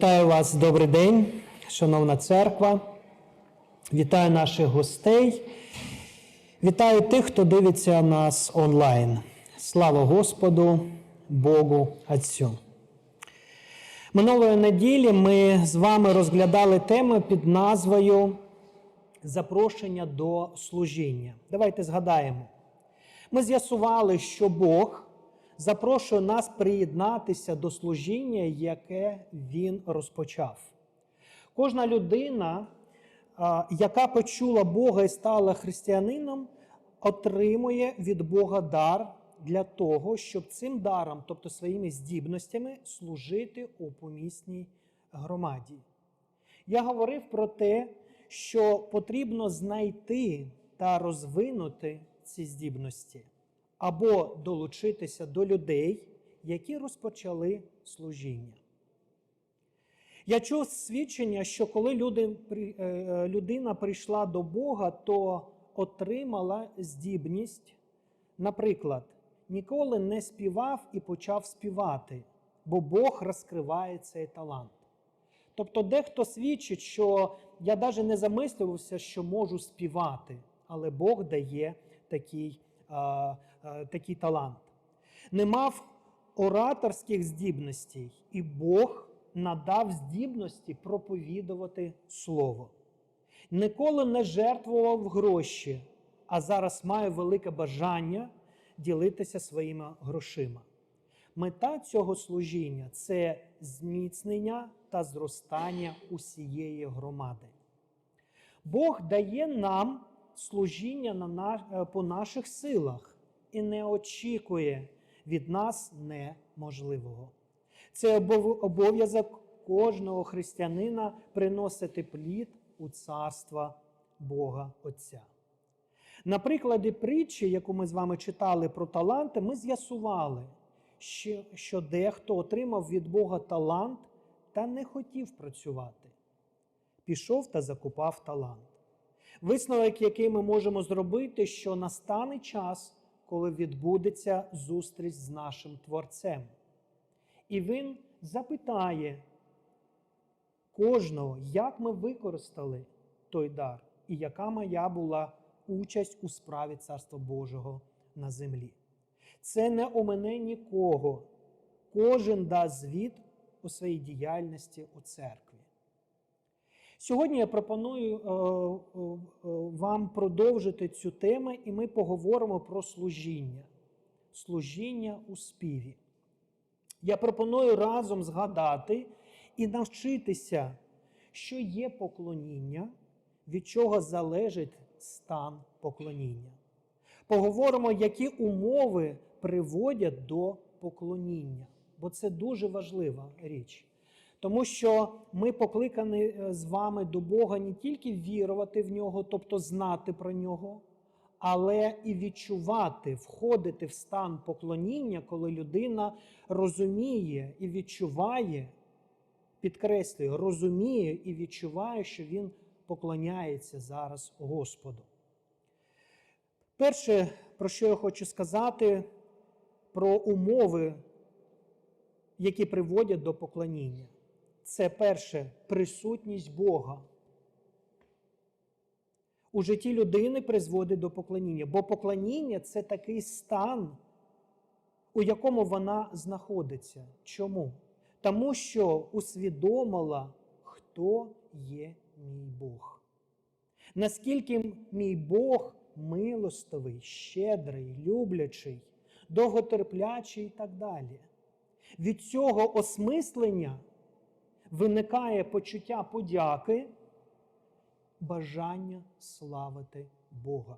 Вітаю вас, добрий день, шановна церква. Вітаю наших гостей. Вітаю тих, хто дивиться нас онлайн. Слава Господу, Богу Отцю. Минулої неділі ми з вами розглядали тему під назвою Запрошення до служіння. Давайте згадаємо. Ми з'ясували, що Бог запрошує нас приєднатися до служіння, яке Він розпочав. Кожна людина, яка почула Бога і стала християнином, отримує від Бога дар для того, щоб цим даром, тобто своїми здібностями, служити у помісній громаді. Я говорив про те, що потрібно знайти та розвинути ці здібності або долучитися до людей, які розпочали служіння. Я чув свідчення, що коли е, е, людина прийшла до Бога, то отримала здібність, наприклад, ніколи не співав і почав співати, бо Бог розкриває цей талант. Тобто, дехто свідчить, що я навіть не замислювався, що можу співати, але Бог дає такий, а, такий талант. Не мав ораторських здібностей, і Бог надав здібності проповідувати Слово. Ніколи не жертвував гроші, а зараз має велике бажання ділитися своїми грошима. Мета цього служіння це зміцнення та зростання усієї громади. Бог дає нам служіння на е, по наших силах і не очікує від нас неможливого. Це обов'язок кожного християнина приносити плід у царство Бога Отця. На прикладі притчі, яку ми з вами читали про таланти, ми з'ясували, що, дехто отримав від Бога талант та не хотів працювати. Пішов та закупав талант. Висновок, який ми можемо зробити, що настане час, коли відбудеться зустріч з нашим Творцем. І він запитає кожного, як ми використали той дар, і яка моя була участь у справі Царства Божого на землі. Це не у мене нікого. Кожен дасть звіт у своїй діяльності у церкві. Сьогодні я пропоную е, е, вам продовжити цю тему, і ми поговоримо про служіння. Служіння у співі. Я пропоную разом згадати і навчитися, що є поклоніння, від чого залежить стан поклоніння. Поговоримо, які умови приводять до поклоніння, бо це дуже важлива річ. Тому що ми покликані е, з вами до Бога не тільки вірувати в нього, тобто знати про нього, але і відчувати, входити в стан поклоніння, коли людина розуміє і відчуває, підкреслюю, розуміє і відчуває, що він поклоняється зараз Господу. Перше, про що я хочу сказати, про умови, які приводять до поклоніння. Це перше присутність Бога. У житті людини призводить до поклоніння, бо поклоніння це такий стан, у якому вона знаходиться. Чому? Тому що усвідомила, хто є мій Бог. Наскільки мій Бог милостивий, щедрий, люблячий, довготерплячий і так далі. Від цього осмислення виникає почуття подяки, бажання славити Бога.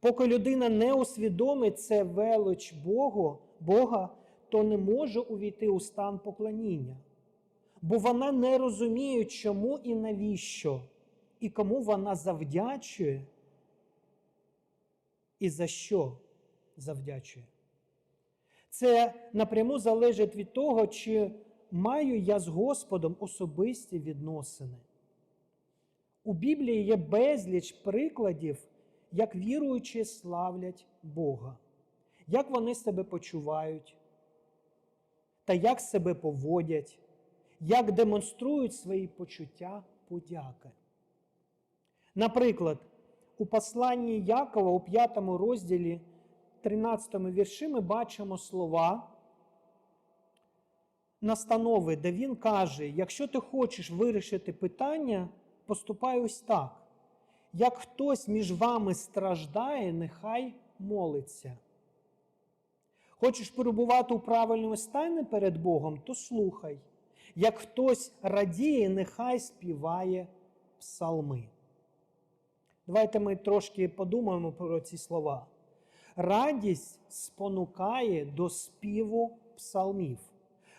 Поки людина не усвідомить це велич Богу, Бога, то не може увійти у стан поклоніння, бо вона не розуміє, чому і навіщо, і кому вона завдячує, і за що завдячує. Це напряму залежить від того, чи маю я з Господом особисті відносини. У Біблії є безліч прикладів, як віруючі славлять Бога, як вони себе почувають, та як себе поводять, як демонструють свої почуття подяки. Наприклад, у посланні Якова у 5 розділі, 13 вірші, ми бачимо слова настанови, де він каже: якщо ти хочеш вирішити питання, поступай ось так. Як хтось між вами страждає, нехай молиться. Хочеш перебувати у правильному стані перед Богом, то слухай. Як хтось радіє, нехай співає псалми. Давайте ми трошки подумаємо про ці слова. Радість спонукає до співу псалмів.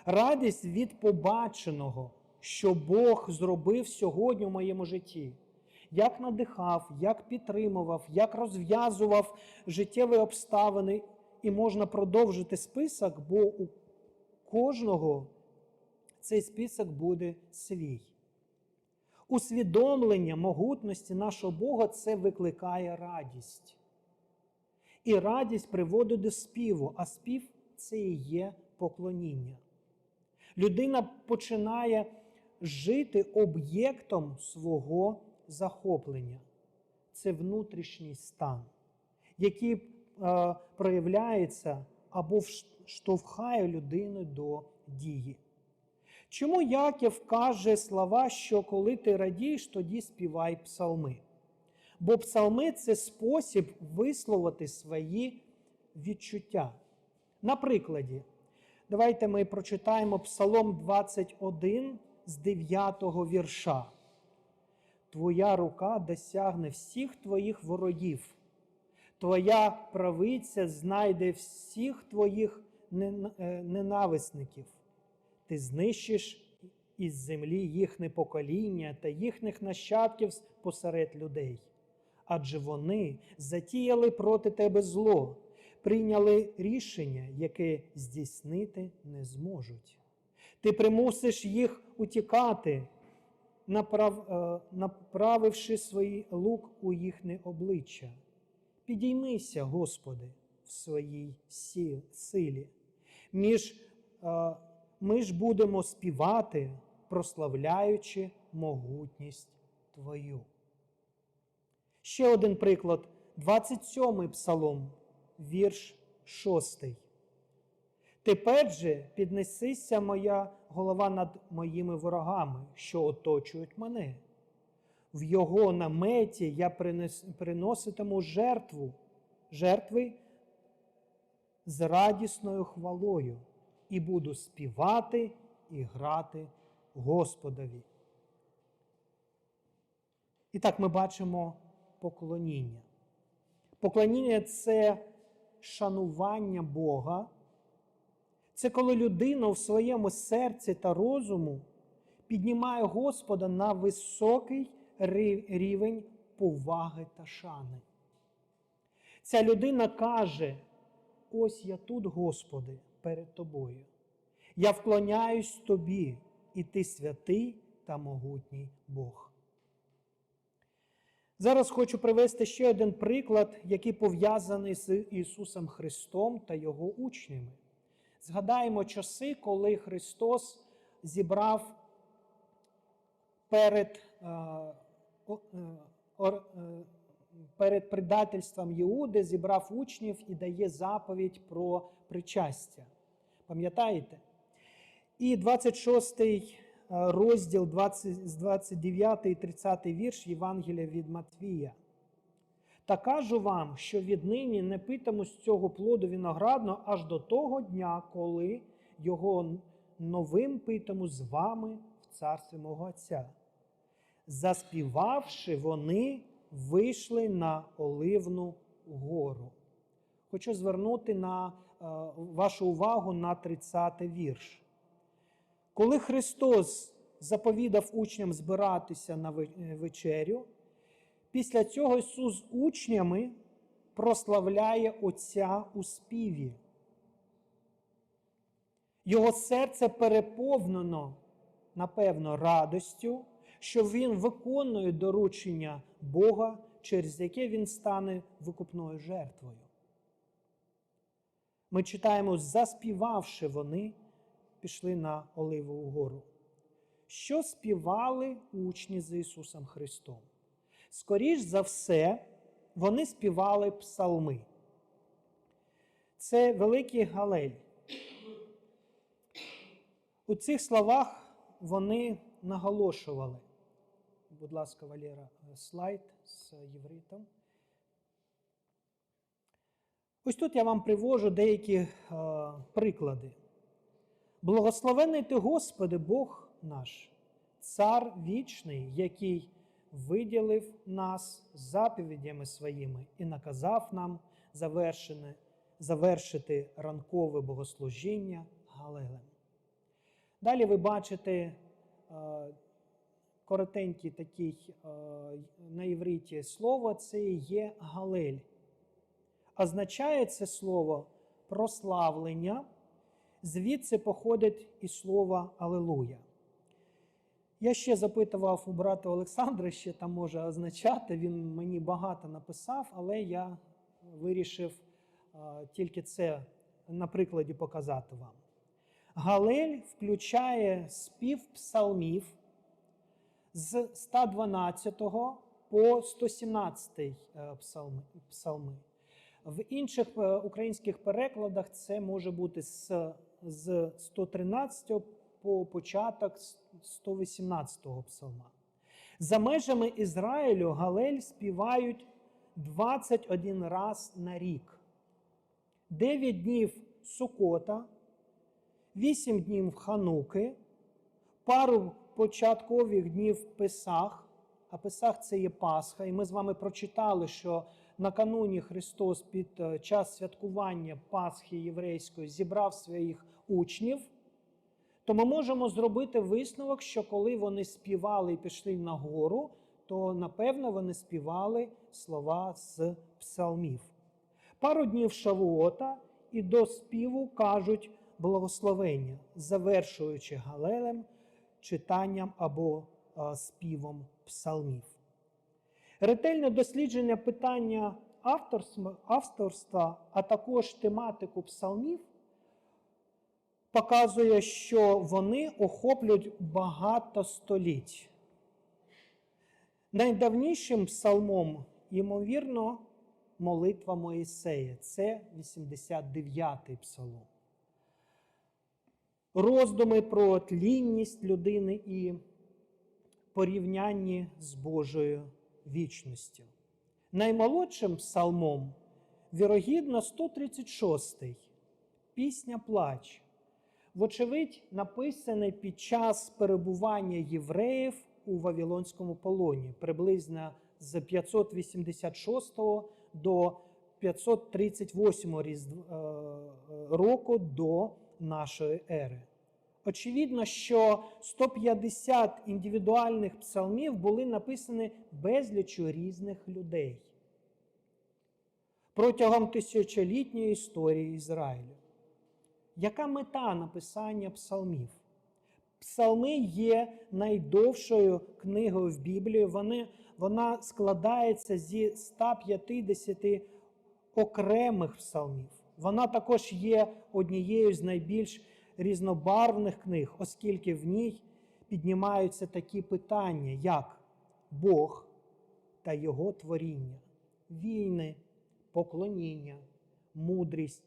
Радість від побаченого, що Бог зробив сьогодні в моєму житті. Як надихав, як підтримував, як розв'язував життєві обставини, і можна продовжити список, бо у кожного цей список буде свій. Усвідомлення могутності нашого Бога це викликає радість. І радість приводить до співу, а спів це і є поклоніння. Людина починає жити об'єктом свого захоплення. Це внутрішній стан, який е, проявляється або штовхає людину до дії. Чому Яків каже слова, що коли ти радієш, тоді співай псалми? Бо псалми це спосіб висловити свої відчуття. На прикладі, давайте ми прочитаємо Псалом 21 з 9 вірша. Твоя рука досягне всіх твоїх ворогів, твоя правиця знайде всіх твоїх ненависників. Ти знищиш із землі їхнє покоління та їхніх нащадків посеред людей. Адже вони затіяли проти тебе зло, прийняли рішення, яке здійснити не зможуть. Ти примусиш їх утікати, направ, направивши свій лук у їхнє обличчя. Підіймися, Господи, в своїй силі. Між ми ж будемо співати, прославляючи могутність Твою. Ще один приклад, 27-й псалом, вірш 6. Тепер же піднесися моя голова над моїми ворогами, що оточують мене. В його наметі я принес, приноситиму жертву, жертви з радісною хвалою і буду співати і грати Господові. І так ми бачимо поклоніння. Поклоніння це шанування Бога. Це коли людина в своєму серці та розуму піднімає Господа на високий рівень поваги та шани. Ця людина каже: ось я тут, Господи, перед Тобою. Я вклоняюсь Тобі, і Ти святий та могутній Бог. Зараз хочу привести ще один приклад, який пов'язаний з Ісусом Христом та Його учнями. Згадаємо часи, коли Христос зібрав перед перед предательством Іуди, зібрав учнів і дає заповідь про причастя. Пам'ятаєте? І 26 розділ 20, з 29 і 30 вірш Євангелія від Матвія. Та кажу вам, що віднині не питиму з цього плоду виноградного аж до того дня, коли його новим питиму з вами в царстві мого Отця. Заспівавши, вони вийшли на Оливну гору. Хочу звернути на е, вашу увагу на 30 вірш. Коли Христос заповідав учням збиратися на вечерю, після цього Ісус учнями прославляє Отця у співі. Його серце переповнено, напевно, радостю, що Він виконує доручення Бога, через яке Він стане викупною жертвою. Ми читаємо, заспівавши вони, пішли на Оливову гору. що співали учні з Ісусом Христом. Скоріш за все, вони співали псалми. Це великий Галель. У цих словах вони наголошували. Будь ласка, Валера, слайд з євритом. Ось тут я вам привожу деякі е, приклади. Благословений ти, Господи, Бог наш, цар вічний, який виділив нас заповідями своїми і наказав нам завершити ранкове богослужіння Галелем. Далі ви бачите е, коротенький такий е, на євриті слово це є Галель. Означає це слово прославлення, звідси походить і слово Алелуя. Я ще запитував у брата Олександра, що там може означати. Він мені багато написав, але я вирішив тільки це на прикладі показати вам. Галель включає спів псалмів з 112 по 117 е, псалми. В інших е, українських перекладах це може бути з, з 113 по початок 118 псалма. За межами Ізраїлю Галель співають 21 раз на рік, 9 днів Сукота, 8 днів Хануки, пару початкових днів Песах, а Песах це є Пасха, і ми з вами прочитали, що накануні Христос під е, час святкування Пасхи єврейської зібрав своїх учнів, то ми можемо зробити висновок, що коли вони співали і пішли на гору, то напевно вони співали слова з псалмів. Пару днів Шавуота і до співу кажуть благословення, завершуючи галелем, читанням або співом псалмів. Ретельне дослідження питання авторства, а також тематику псалмів, показує, що вони охоплюють багато століть. Найдавнішим псалмом, ймовірно, молитва Моїсея це 89-й псалом. Роздуми про тлінність людини і порівнянні з Божою вічністю. Наймолодшим псалмом, вірогідно, 136-й пісня Плач. Вочевидь, написаний під час перебування євреїв у Вавилонському полоні, приблизно з 586 до 538 року до нашої ери. Очевидно, що 150 індивідуальних псалмів були написані безлічу різних людей протягом тисячолітньої історії Ізраїлю. Яка мета написання псалмів? Псалми є найдовшою книгою в Біблії. Вони, вона складається зі 150 окремих псалмів. Вона також є однією з найбільш різнобарвних книг, оскільки в ній піднімаються такі питання, як Бог та Його творіння, війни, поклоніння, мудрість,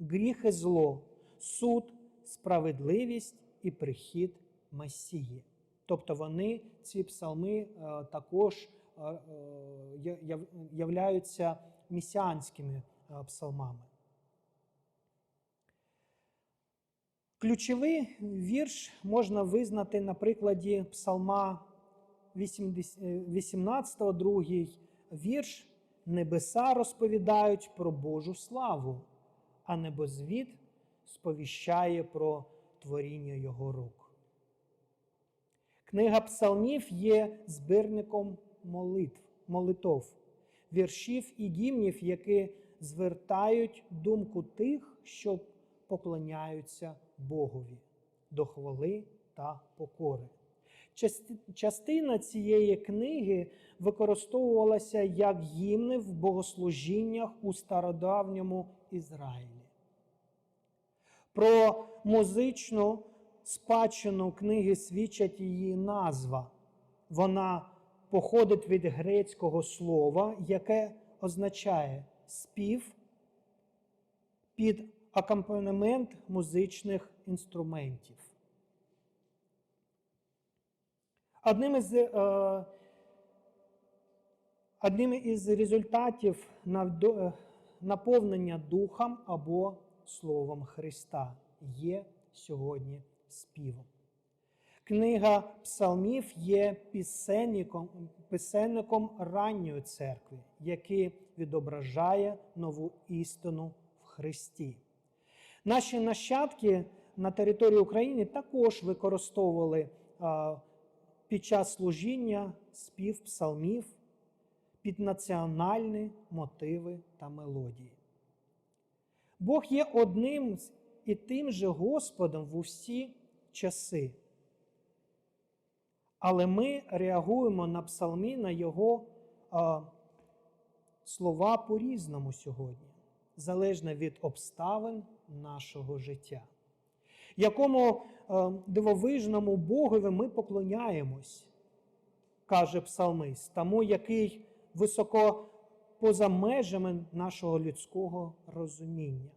гріх і зло, суд, справедливість і прихід Месії. Тобто вони, ці псалми, е, також е, е, являються місіанськими псалмами. Ключовий вірш можна визнати на прикладі Псалма 18, другий вірш. Небеса розповідають про Божу славу, а небозвід сповіщає про творіння Його рук. Книга Псалмів є збірником молитв, молитов, віршів і гімнів, які звертають думку тих, що поклоняються Богові до хвали та покори. Частина цієї книги використовувалася як гімни в богослужіннях у стародавньому Ізраїлі. Про музичну спадщину книги свідчить її назва. Вона походить від грецького слова, яке означає спів під акомпанемент музичних інструментів. Одним із, е, одним із результатів е, наповнення Духом або Словом Христа є сьогодні співом. Книга Псалмів є пісенником, писенником ранньої церкви, який відображає нову істину в Христі. Наші нащадки на території України також використовували під час служіння спів псалмів під національні мотиви та мелодії. Бог є одним і тим же Господом в усі часи. Але ми реагуємо на псалмі, на його а, слова по-різному сьогодні, залежно від обставин нашого життя. Якому е, дивовижному Богові ми поклоняємось, каже псалмист, тому який високо поза межами нашого людського розуміння,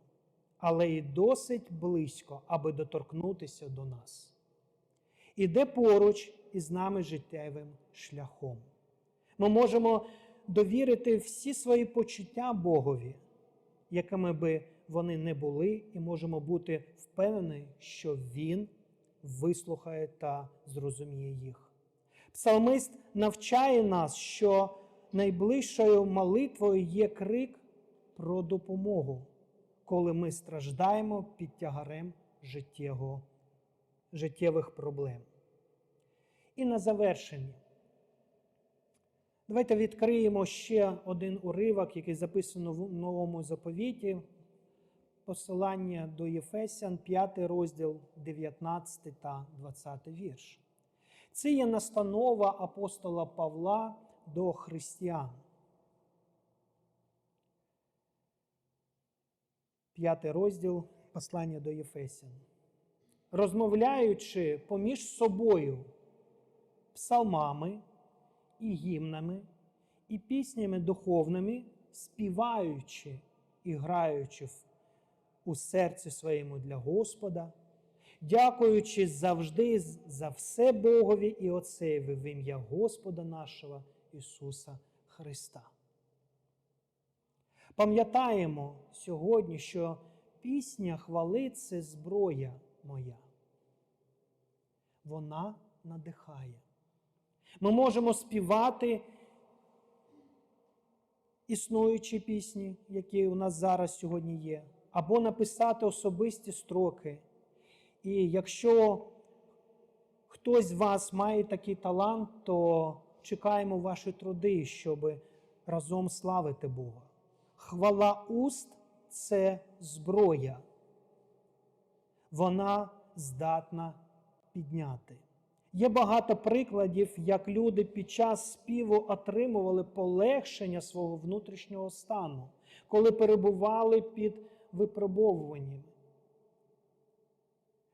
але і досить близько, аби доторкнутися до нас. Іде поруч із нами життєвим шляхом. Ми можемо довірити всі свої почуття Богові, якими би вони не були, і можемо бути впевнені, що Він вислухає та зрозуміє їх. Псалмист навчає нас, що найближчою молитвою є крик про допомогу, коли ми страждаємо під тягарем життєвого, життєвих проблем. І на завершення. Давайте відкриємо ще один уривок, який записано в новому заповіті. Посилання до Єфесян, 5 розділ, 19 та 20 вірш. Це є настанова апостола Павла до християн. П'ятий розділ послання до Єфесян. Розмовляючи поміж собою псалмами і гімнами, і піснями духовними, співаючи і граючи в- у серці своєму для Господа, дякуючи завжди за все Богові і Отцеві в ім'я Господа нашого Ісуса Христа. Пам'ятаємо сьогодні, що пісня хвали це зброя моя. Вона надихає. Ми можемо співати існуючі пісні, які у нас зараз сьогодні є, або написати особисті строки. І якщо хтось з вас має такий талант, то чекаємо ваші труди, щоб разом славити Бога. Хвала уст це зброя. Вона здатна підняти. Є багато прикладів, як люди під час співу отримували полегшення свого внутрішнього стану, коли перебували під випробовуваннями.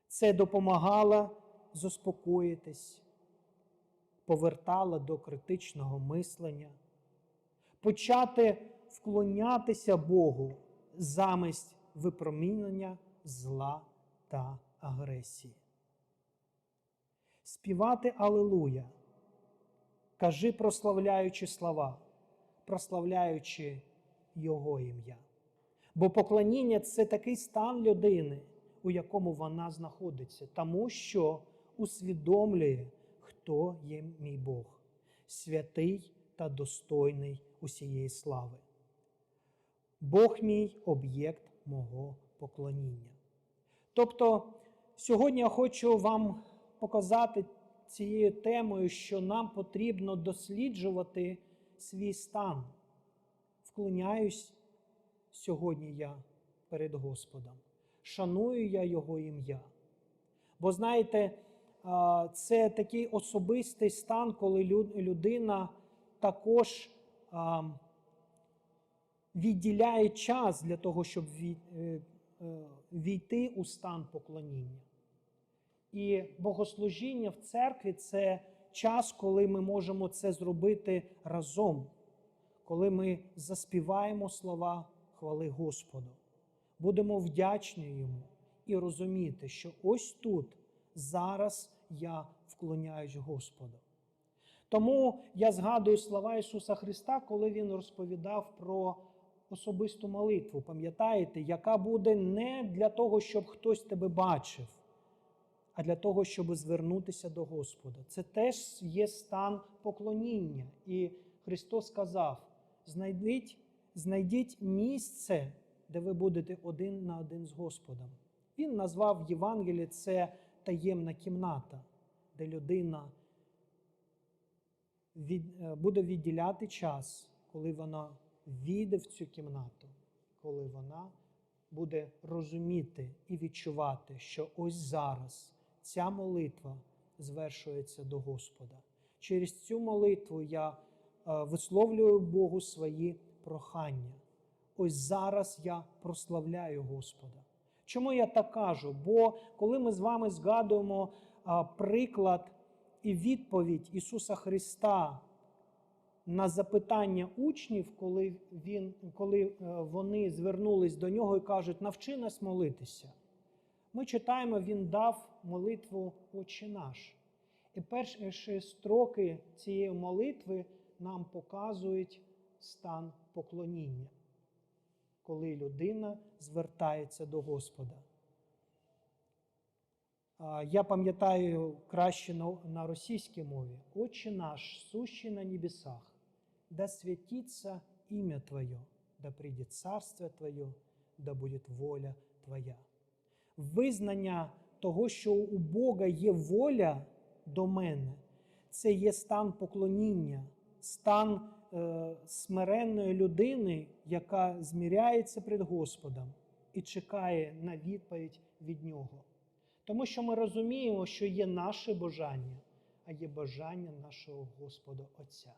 Це допомагало заспокоїтись, повертало до критичного мислення, почати вклонятися Богу замість випромінення зла та агресії. Співати Алилуя, кажи, прославляючи слова, прославляючи Його ім'я. Бо поклоніння це такий стан людини, у якому вона знаходиться, тому що усвідомлює, хто є мій Бог, святий та достойний усієї слави. Бог мій об'єкт мого поклоніння. Тобто, сьогодні я хочу вам показати цією темою, що нам потрібно досліджувати свій стан. Вклоняюсь сьогодні я перед Господом. Шаную я Його ім'я. Бо знаєте, це такий особистий стан, коли людина також відділяє час для того, щоб е, е, війти у стан поклоніння. І богослужіння в церкві це час, коли ми можемо це зробити разом, коли ми заспіваємо слова хвали Господу, будемо вдячні йому і розуміти, що ось тут, зараз я вклоняюсь Господу. Тому я згадую слова Ісуса Христа, коли Він розповідав про особисту молитву, пам'ятаєте, яка буде не для того, щоб хтось тебе бачив, а для того, щоб звернутися до Господа. Це теж є стан поклоніння. І Христос сказав: знайдіть, знайдіть місце, де ви будете один на один з Господом. Він назвав в Євангелії це таємна кімната, де людина від, е, буде відділяти час, коли вона війде в цю кімнату, коли вона буде розуміти і відчувати, що ось зараз ця молитва звершується до Господа. Через цю молитву я е, висловлюю Богу свої прохання. Ось зараз я прославляю Господа. Чому я так кажу? Бо коли ми з вами згадуємо а, приклад і відповідь Ісуса Христа на запитання учнів, коли, він, коли е, вони звернулись до нього і кажуть, навчи нас молитися. Ми читаємо, Він дав молитву Отче наш. І перші строки цієї молитви нам показують стан поклоніння, коли людина звертається до Господа. Я пам'ятаю краще на, російській мові. Отче наш, сущий на небесах, да святится имя Твое, да придет царство Твое, да будет воля Твоя. Визнання того, що у Бога є воля до мене, це є стан поклоніння, стан смиренної людини, яка зміряється перед Господом і чекає на відповідь від Нього. Тому що ми розуміємо, що є наше бажання, а є бажання нашого Господа Отця.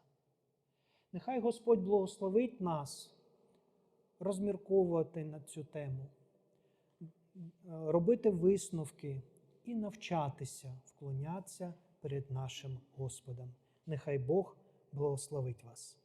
Нехай Господь благословить нас розмірковувати на цю тему, робити висновки і навчатися вклонятися перед нашим Господом. Нехай Бог благословить вас.